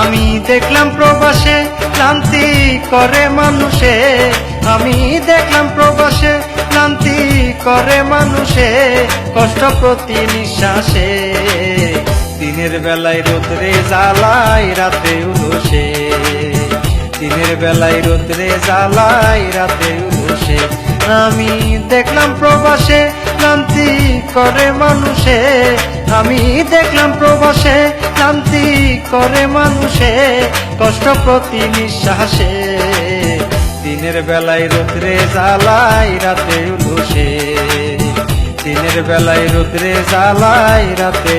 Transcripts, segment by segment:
আমি দেখলাম প্রবাসে ক্লান্তি করে মানুষে। আমি দেখলাম প্রবাসে ক্লান্তি করে মানুষে, কষ্ট প্রতি নিঃশ্বাসে। দিনের বেলায় রোদ্রে জ্বালায় রাতে উলসে। দিনের বেলায় রোদ্রে জ্বালায় রাতে উলসে। আমি দেখলাম প্রবাসে ক্লান্তি করে মানুষে, আমি দেখলাম প্রবাসে ক্লান্তি করে মানুষে, কষ্ট প্রতি নিঃশ্বাসে। দিনের বেলায় রোদ্রে জ্বালাই রাতে উলসে। দিনের বেলায় রোদ্রে জ্বালাই রাতে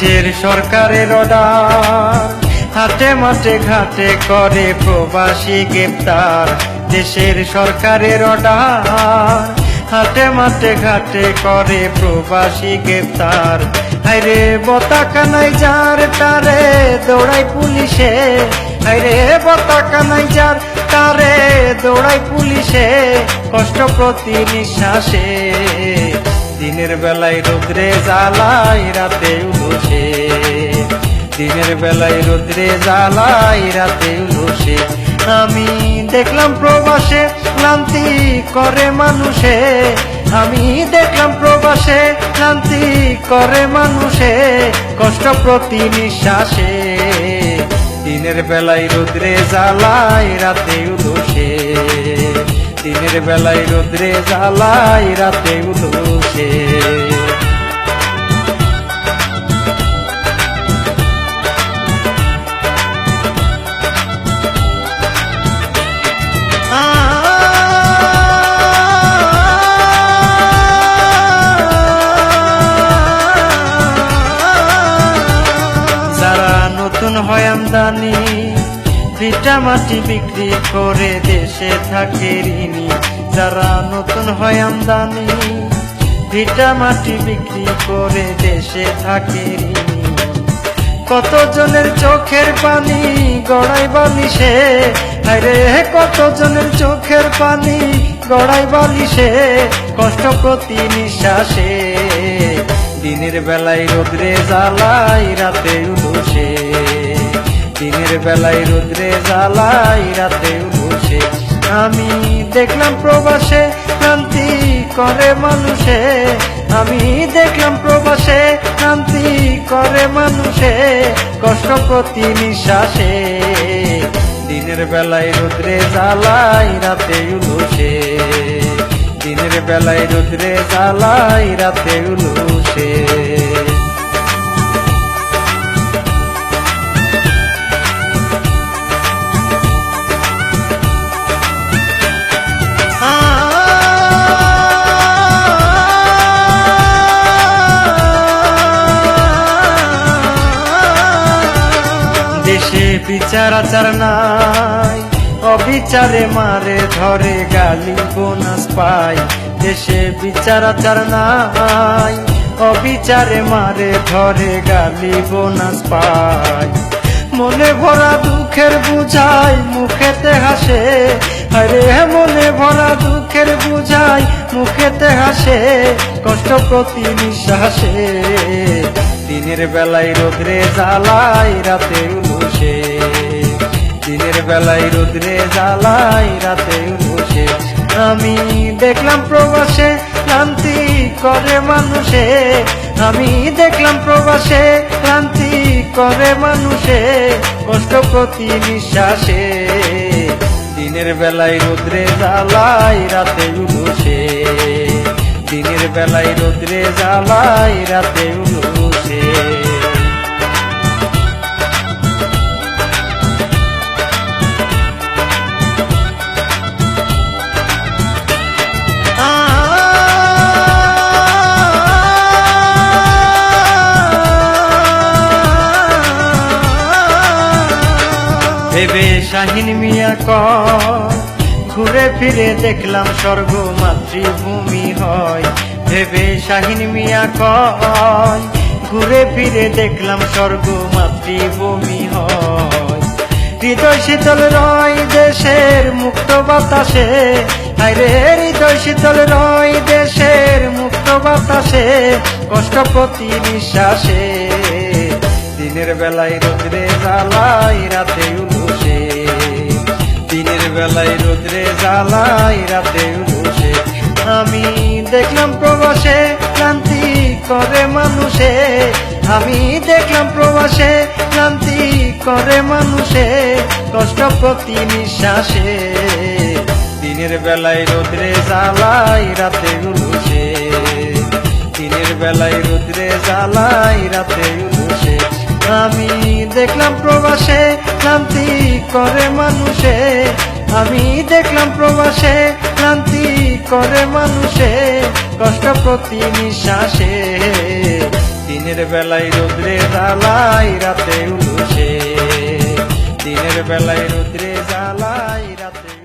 দেশের সরকারের অর্ডার। হাটে মাঠে ঘাটে করে প্রবাসী গ্রেপ্তার। দেশের সরকারের অর্ডার। হাটে মাঠে ঘাটে করে প্রবাসী গ্রেপ্তার। হাইরে বতাকানাই যার তারে দৌড়াই পুলিশে। হাইরে বতাকানাই যার তারে দৌড়াই পুলিশে। কষ্ট প্রতি নিঃশ্বাসে। দিনের বেলায় রোদ্রে জ্বালাই রাতে উলসে দিনের বেলায় রোদ্রে জ্বালাই রাতে উলসে আমি দেখলাম প্রবাসে ক্লান্তি করে মানুষে। আমি দেখলাম প্রবাসে ক্লান্তি করে মানুষে। কষ্ট প্রতি নিঃশ্বাসে। দিনের বেলায় রোদ্রে জ্বালাই রাতে উলসে দিনের বেলায় রোদ্রে জ্বালাই রাতে উলসে নতুন হয় আমদানি ভিটা মাটি বিক্রি করে দেশে থাকে ঋণী। যারা নতুন হয় আমদানি ভিটা মাটি বিক্রি করে দেশে থাকে কতজনের চোখের পানি গড়াই বালিশে? আরে কতজনের চোখের পানি গড়াই বালিশে? কষ্ট প্রতি নিঃশ্বাসে। দিনের বেলায় রোদ্রে জ্বালাই, রাতে উলসে দিনের বেলায় রোদ্রে জ্বালাই, রাতে উলসে আমি দেখলাম প্রবাসে ক্রান্তি করে মানুষে। আমি দেখলাম প্রবাসে ক্রান্তি করে মানুষে, কষ্ট প্রতি নিঃশ্বাসে। দিনের বেলায় রোদ্রে জ্বালাই, রাতে উলসে। দিনের বেলায় রোদ্রে জ্বালাই, রাতে উলসে। বিচার আচার নাই। অবিচারে মারে ধরে গালি বোনাস পাই দেশে বিচার আচার নাই। অবিচারে মারে ধরে গালি বোনাস পাই মনে ভরা দুঃখের বুঝাই মুখেতে হাসে। আরে মনে ভরা দুঃখের বুঝাই মুখেতে হাসে। কষ্ট প্রতি নিঃশ্বাসে। দিনের বেলায় রোদ্রে জ্বালাই রাতে উলসে দিনের বেলায় রোদ্রে জ্বালাই রাতে উলসে আমি দেখলাম প্রবাসে ক্লান্তি করে মানুষে। আমি দেখলাম প্রবাসে ক্লান্তি করে মানুষে। কষ্ট প্রতি নিঃশ্বাসে। দিনের বেলায় রোদ্রে জ্বালাই রাতে উলসে দিনের বেলায় রোদ্রে জ্বালাই রাতে উলসে ভেবে শাহিন মিয়া কর ঘুরে ফিরে দেখলাম স্বর্গ মাতৃভূমি হয়। ভেবে শাহিন মিয়া কয়, ঘুরে ফিরে দেখলাম স্বর্গ মাতৃভূমি হয়। হৃদয় শীতল রয় দেশের মুক্ত বাতাসে আরে হৃদয় শীতল রয় দেশের মুক্ত বাতাসে কষ্টপতি নিঃশ্বাসে। দিনের বেলায় রোদ্রে জ্বালাই রাতে বেলায় রোদ্রে জ্বালাই, রাতে উলুসে আমি দেখলাম প্রবাসে ক্লান্তি করে মানুষে। আমি দেখলাম প্রবাসে ক্লান্তি করে মানুষে, কষ্ট প্রতি নিঃশ্বাসে। দিনের বেলায় রোদ্রে জ্বালাই, রাতে উলুসে দিনের বেলায় রোদ্রে জ্বালাই, রাতে উলুসে আমি দেখলাম প্রবাসে ক্লান্তি করে মানুষে। আমি দেখলাম প্রবাসে ক্লান্তি করে মানুষে, কষ্ট প্রতি নিঃশ্বাসে। দিনের বেলায় রোদ্রে জ্বালাই রাতে উলুসে। দিনের বেলায় রোদ্রে জ্বালাই রাতে